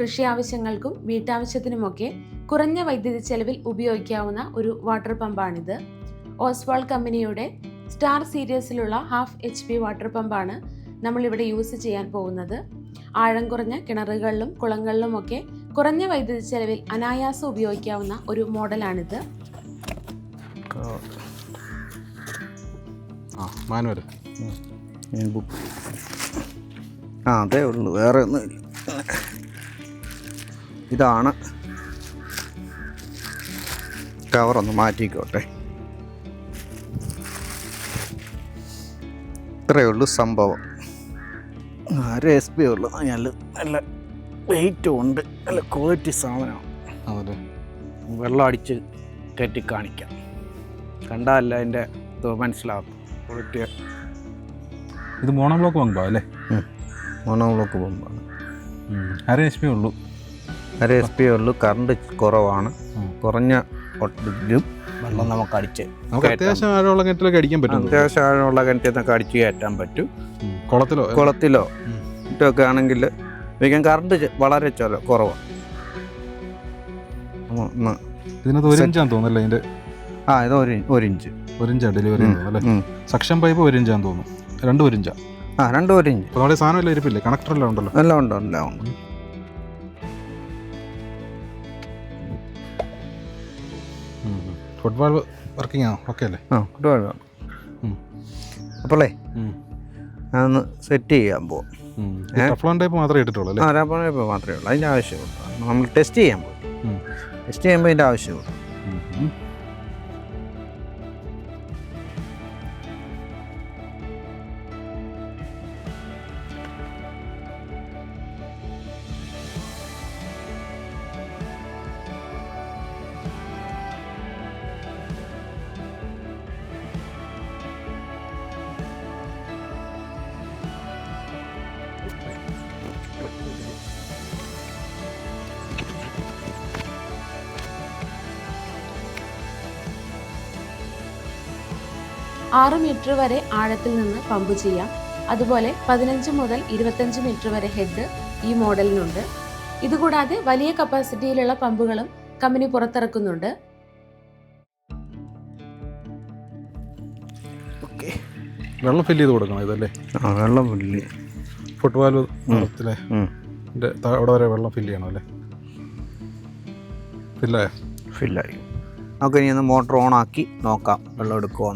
കൃഷി ആവശ്യങ്ങൾക്കും വീട്ടാവശ്യത്തിനുമൊക്കെ കുറഞ്ഞ വൈദ്യുതി ചെലവിൽ ഉപയോഗിക്കാവുന്ന ഒരു വാട്ടർ പമ്പാണിത്. ഓസ്വാൾ കമ്പനിയുടെ സ്റ്റാർ സീരീസിലുള്ള ഹാഫ് എച്ച് പി വാട്ടർ പമ്പാണ് നമ്മളിവിടെ യൂസ് ചെയ്യാൻ പോകുന്നത്. ആഴം കുറഞ്ഞ കിണറുകളിലും കുളങ്ങളിലുമൊക്കെ കുറഞ്ഞ വൈദ്യുതി ചെലവിൽ അനായാസം ഉപയോഗിക്കാവുന്ന ഒരു മോഡലാണിത്. ആ മാനുവൽ ബുക്ക് ആ അതേ ഉള്ളൂ. വേറെ ഒന്നും ഇതാണ്. കവറൊന്ന് മാറ്റിക്കോട്ടെ. ഇത്രയേ ഉള്ളൂ സംഭവം. അര എസ് പി ഉള്ളു. നല്ല നല്ല വെയിറ്റും ഉണ്ട്. നല്ല ക്വാളിറ്റി സാധനമാണ്. അതെ. വെള്ളം അടിച്ച് കയറ്റി കാണിക്കാം. കണ്ടാലല്ല അതിന്റെ ഇത് മനസ്സിലാവും. ക്വാളിറ്റി ഇത് മോണോ ബ്ലോക്ക് പമ്പാണ് അല്ലേ? മോണോ ബ്ലോക്ക് പമ്പാണ് അര എസ് പി ഉള്ളൂ. അര എസ് പി ഉള്ളു. കറണ്ട് കുറവാണ്. കുറഞ്ഞ വെള്ളം നമുക്ക് അടിച്ച് നമുക്ക് അത്യാവശ്യം ആഴമുള്ള കിണറ്റിലൊക്കെ അടിക്കാൻ പറ്റും. അത്യാവശ്യം ആഴമുള്ള കിണറ്റിൽ നിന്നൊക്കെ അടിച്ച് കയറ്റാൻ പറ്റും. കുളത്തിലോ? കുളത്തിലോ. മറ്റൊക്കെ ആണെങ്കിൽ വേഗം കറണ്ട് വളരെ ചില കുറവാണ് ഇതിനകത്ത് ഒരു ഇഞ്ചാന്ന് തോന്നുന്നല്ലേ ഇതിന്റെ? ആ ഇത് ഒരു ഒരു ഇഞ്ച്. ഒരു ഇഞ്ചാ ഡെലിവറി അല്ലേ? സക്ഷൻ പൈപ്പ് ഒരു ഇഞ്ചാന്ന് തോന്നുന്നു. രണ്ടും ഒരു ഇഞ്ചാ? ആ രണ്ടും ഒരു ഇഞ്ച്. നമ്മുടെ സാധനം എല്ലാം ഇരിപ്പില്ലേ? കണക്ടറെല്ലാം ഉണ്ടല്ലോ. എല്ലാം ഉണ്ട് എല്ലാം ഉണ്ട്. ഫുട്ബോൾ വർക്കിംഗ് ആണോ? ഓക്കെ അല്ലേ? ആ ഫുട്ബോൾ. അപ്പോളേ. അതൊന്ന് സെറ്റ് ചെയ്യാൻ ടഫ്ലോൺ ടൈപ്പ് മാത്രമേ ഇട്ടിട്ടുള്ളൂ ആ ടൈപ്പ് മാത്രമേ ഉള്ളൂ. അതിന്റെ ആവശ്യമുള്ളൂ നമ്മൾ ടെസ്റ്റ് ചെയ്യാൻ പോകും ടെസ്റ്റ് ചെയ്യുമ്പോൾ അതിന്റെ ആവശ്യമുള്ളൂ ആറ് മീറ്റർ വരെ ആഴത്തിൽ നിന്ന് പമ്പ് ചെയ്യാം. അതുപോലെ പതിനഞ്ച് മുതൽ ഇരുപത്തഞ്ച് മീറ്റർ വരെ ഹെഡ് ഈ മോഡലിനുണ്ട്. ഇതുകൂടാതെ വലിയ കപ്പാസിറ്റിയിലുള്ള പമ്പുകളും കമ്പനി പുറത്തിറക്കുന്നുണ്ട്. ഓക്കെ. വെള്ളം ഫില്ല് ചെയ്ത് കൊടുക്കണം ഇതല്ലേ? ആ വെള്ളം ഫില്ല് ഫുട്ബോൾ ഉം. അവിടെ വരെ വെള്ളം ഫില്ല് ചെയ്യണം അല്ലേ? ഫില്ലേ ഫില്ലായി നമുക്ക് ഇനി ഒന്ന് മോട്ടർ ഓൺ ആക്കി നോക്കാം വെള്ളം എടുക്കുമോ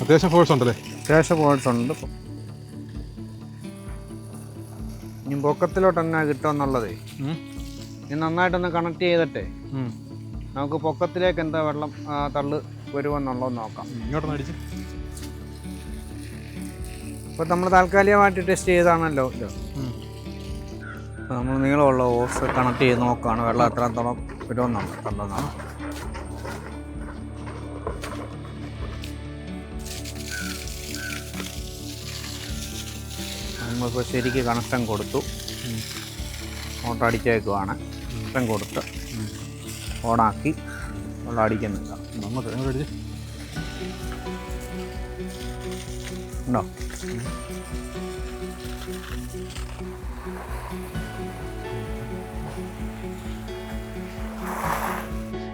അത്യാവശ്യം ഫോഴ്സ് ഉണ്ടല്ലേ? അത്യാവശ്യം ഫോൾസ് ഉണ്ട്. ഇനി പൊക്കത്തിലോട്ട് എന്നാ കിട്ടുമെന്നുള്ളതേ. ഇനി നന്നായിട്ടൊന്ന് കണക്ട് ചെയ്തിട്ടേ. നമുക്ക് പൊക്കത്തിലേക്ക് എന്താ വെള്ളം തള്ളു വരുമെന്നുള്ളത് നോക്കാം. ഇങ്ങോട്ടൊന്ന് അടിച്ച്. ഇപ്പോൾ നമ്മൾ താൽക്കാലികമായിട്ട് ടെസ്റ്റ് ചെയ്താണല്ലോ അപ്പോൾ നമ്മൾ നീളമുള്ള ഓസ് കണക്ട് ചെയ്ത് നോക്കുകയാണ് വെള്ളം എത്രത്തോളം വരുമെന്നാണ് കണ്ടെന്നാണ് നമ്മളിപ്പോൾ ശരിക്ക് കണക്ഷൻ കൊടുത്തു. മോട്ടർ അടിച്ചേക്കുവാണ്. കണക്ഷൻ കൊടുത്ത് ഓണാക്കി വെള്ളം അടിക്കുന്നില്ല നമുക്ക് ഉണ്ടോ?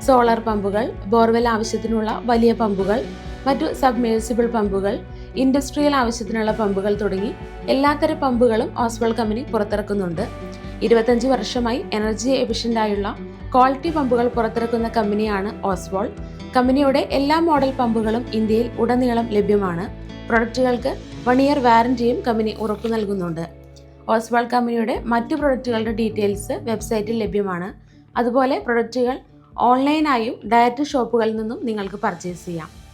സോളാർ പമ്പുകൾ ബോർവെൽ ആവശ്യത്തിനുള്ള വലിയ പമ്പുകൾ മറ്റു സബ്മേഴ്സിബിൾ പമ്പുകൾ ഇൻഡസ്ട്രിയൽ ആവശ്യത്തിനുള്ള പമ്പുകൾ തുടങ്ങി എല്ലാത്തരം പമ്പുകളും ഓസ്വൾ കമ്പനി പുറത്തിറക്കുന്നുണ്ട്. ഇരുപത്തഞ്ച് വർഷമായി എനർജി എഫിഷ്യന്റ് ആയുള്ള ക്വാളിറ്റി പമ്പുകൾ പുറത്തിറക്കുന്ന കമ്പനിയാണ് ഓസ്വോൾ. കമ്പനിയുടെ എല്ലാ മോഡൽ പമ്പുകളും ഇന്ത്യയിൽ ഉടനീളം ലഭ്യമാണ്. പ്രൊഡക്റ്റുകൾക്ക് വൺ ഇയർ വാറന്റിയും കമ്പനി ഉറപ്പു നൽകുന്നുണ്ട്. ഓസ്വാൾ കമ്പനിയുടെ മറ്റു പ്രൊഡക്റ്റുകളുടെ ഡീറ്റെയിൽസ് വെബ്സൈറ്റിൽ ലഭ്യമാണ്. അതുപോലെ പ്രൊഡക്റ്റുകൾ ഓൺലൈനായും ഡയറക്റ്റ് ഷോപ്പുകളിൽ നിന്നും നിങ്ങൾക്ക് പർച്ചേസ് ചെയ്യാം.